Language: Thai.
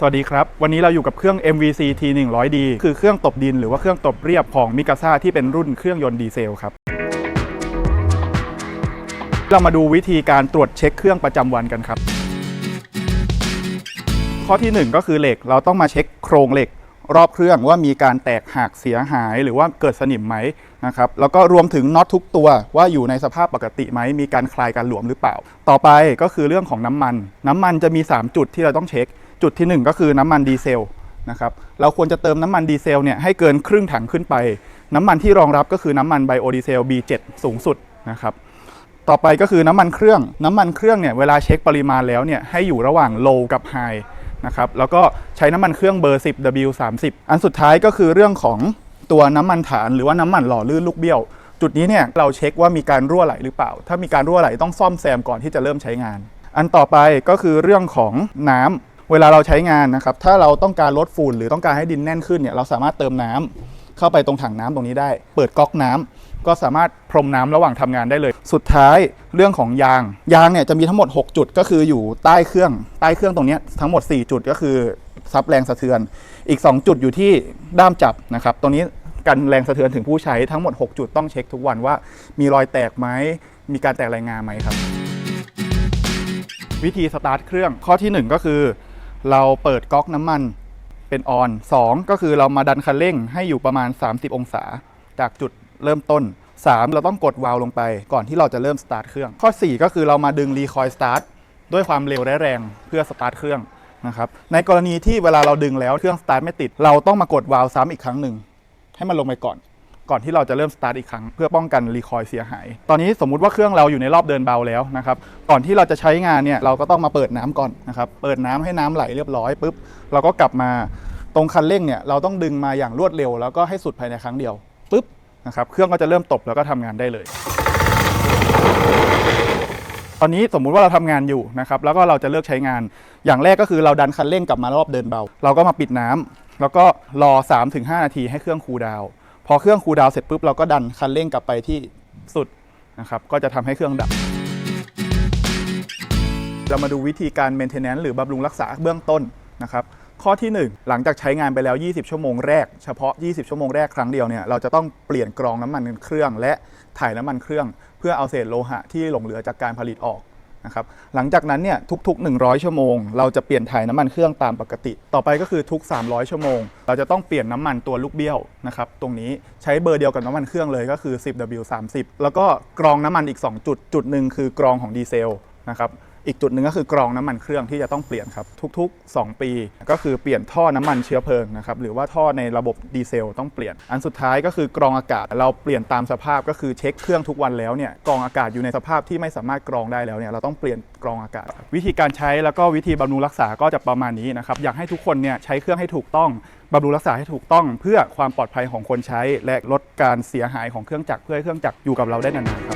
สวัสดีครับ วันนี้เราอยู่กับเครื่อง MVC T100D คือเครื่องตบดินหรือว่าเครื่องตบเรียบของมิกาซ่าที่เป็นรุ่นเครื่องยนต์ดีเซลครับ เรามาดูวิธีการตรวจเช็คเครื่องประจำวันกันครับ ข้อทีหนึ่1 ก็คือเหล็กเราต้องมาเช็คโครงเหล็ก รอบเครื่องว่ามีการแตกหักเสียหายหรือว่าเกิดสนิมไหมนะครับแล้วก็รวมถึงน็อตทุกตัวว่าอยู่ในสภาพปกติไหมมีการคลายการหลวมหรือเปล่า ต่อไปก็คือเรื่องของน้ำมัน น้ำมันจะมี 3 จุดที่เราต้องเช็ค จุดที่ 1 ก็คือน้ำมันดีเซลนะครับเราควรจะเติมน้ำมันดีเซลเนี่ยให้เกินครึ่งถังขึ้นไป น้ำมันที่รองรับก็คือน้ำมันไบโอดีเซล B7 สูงสุดนะครับต่อไปก็คือน้ำมันเครื่อง น้ำมันเครื่องเนี่ยเวลาเช็คปริมาณแล้วเนี่ยให้อยู่ระหว่าง low กับ high นะครับแล้วก็ใช้น้ำมันเครื่องเบอร์ 10 W30 อันสุดท้ายก็คือเรื่องของตัวน้ำมันฐานหรือว่าน้ำมันหล่อลื่นลูกเบี้ยว จุดนี้เนี่ยเราเช็คว่ามีการรั่วไหลหรือเปล่า ถ้ามีการรั่วไหลต้องซ่อมแซมก่อนที่จะเริ่มใช้งาน อันต่อไปก็คือเรื่องของน้ำเวลาเราใช้งานนะครับถ้าเราต้องการลดฝุ่นหรือต้องการให้ดินแน่นขึ้นเนี่ยเราสามารถเติมน้ำ เข้าไปตรงถังน้ำตรงนี้ได้ เปิดก๊อกน้ำก็สามารถพรมน้ำระหว่างทำงานได้เลย สุดท้ายเรื่องของยาง ยางเนี่ยจะมีทั้งหมด 6 จุดก็คืออยู่ใต้เครื่องใต้เครื่องตรงนี้ทั้งหมด 4 จุดก็คือซับแรงสะเทือน อีก 2 จุดอยู่ที่ด้ามจับนะครับตรงนี้กันแรงสะเทือนถึงผู้ใช้ทั้งหมด 6 จุดต้องเช็คทุกวันว่า มีรอยแตกไหมมีการแตกรายงานไหมครับ วิธีสตาร์ทเครื่องข้อทีหนึ่1 ก็คือ เราเปิดก๊อกน้ำมัน เป็นออน2ก็คือเรามาดันคันเร่งให้อยู่ประมาณ 30 องศา จากจุดเริ่มต้น 3 เราต้องกดวาล์วลงไป ก่อนที่เราจะเริ่มสตาร์ทเครื่อง ข้อ 4 ก็คือเรามาดึงรีคอยสตาร์ทด้วยความเร็วและแรงเพื่อสตาร์ทเครื่องนะครับในกรณีที่เวลาเราดึงแล้วเครื่องสตาร์ทไม่ติด เราต้องมากดวาล์วซ้ำอีกครั้งหนึ่งให้มันลงไปก่อน ก่อนที่เราจะเริ่มสตาร์ทอีกครั้งเพื่อป้องกันรีคอยล์เสียหาย ตอนนี้สมมุติว่าเครื่องเราอยู่ในรอบเดินเบาแล้วนะครับก่อนที่เราจะใช้งานเนี่ยเราก็ต้องมาเปิดน้ำก่อนนะครับเปิดน้ำให้น้ำไหลเรียบร้อยปุ๊บเราก็กลับมาตรงคันเร่งเนี่ยเราต้องดึงมาอย่างรวดเร็ว แล้วก็ให้สุดภายในครั้งเดียวปุ๊บนะครับเครื่องก็จะเริ่มตบแล้วก็ทำงานได้เลย ตอนนี้สมมุติว่าเราทำงานอยู่นะครับแล้วก็เราจะเลิกใช้งาน อย่างแรกก็คือเราดันคันเร่งกลับมารอบเดินเบา เราก็มาปิดน้ำแล้วก็รอ 3-5 นาทีให้เครื่องคูลดาวน์ พอเครื่องคูลดาวน์เสร็จปุ๊บเราก็ดันคันเร่งกลับไปที่สุดนะครับก็จะทำให้เครื่องดับ เรามาดูวิธีการ maintenance หรือบำรุงรักษาเบื้องต้นนะครับข้อที่ 1 หลังจากใช้งานไปแล้ว 20 ชั่วโมงแรก เฉพาะ 20 ชั่วโมงแรกครั้งเดียวเนี่ยเราจะต้องเปลี่ยนกรองน้ำมันเครื่อง และถ่ายน้ำมันเครื่อง เพื่อเอาเศษโลหะที่หลงเหลือจากการผลิตออก นะครับหลังจากนั้นเนี่ยทุก ๆ 100 ชั่วโมง เราจะเปลี่ยนถ่ายน้ำมันเครื่องตามปกติ ต่อไปก็คือทุก 300 ชั่วโมง เราจะต้องเปลี่ยนน้ำมันตัวลูกเบี้ยวนะครับตรงนี้ใช้เบอร์เดียวกับน้ำมันเครื่องเลยก็คือ 10W30 แล้วก็กรองน้ำมันอีก 2 จุดจุดหนึ่งคือกรองของดีเซลนะครับ อีกจุดหนึ่งก็คือกรองน้ำมันเครื่องที่จะต้องเปลี่ยนครับทุกๆ 2 ปี ก็คือเปลี่ยนท่อน้ำมันเชื้อเพลิงนะครับหรือว่าท่อในระบบดีเซลต้องเปลี่ยน อันสุดท้ายก็คือกรองอากาศเราเปลี่ยนตามสภาพก็คือเช็คเครื่องทุกวันแล้วเนี่ยกรองอากาศอยู่ในสภาพที่ไม่สามารถกรองได้แล้วเนี่ยเราต้องเปลี่ยนกรองอากาศ วิธีการใช้แล้วก็วิธีบำรุงรักษาก็จะประมาณนี้นะครับอยากให้ทุกคนเนี่ยใช้เครื่องให้ถูกต้องบำรุงรักษาให้ถูกต้อง เพื่อความปลอดภัยของคนใช้ และลดการเสียหายของเครื่องจักรเพื่อให้เครื่องจักรอยู่กับเราได้นานๆครับ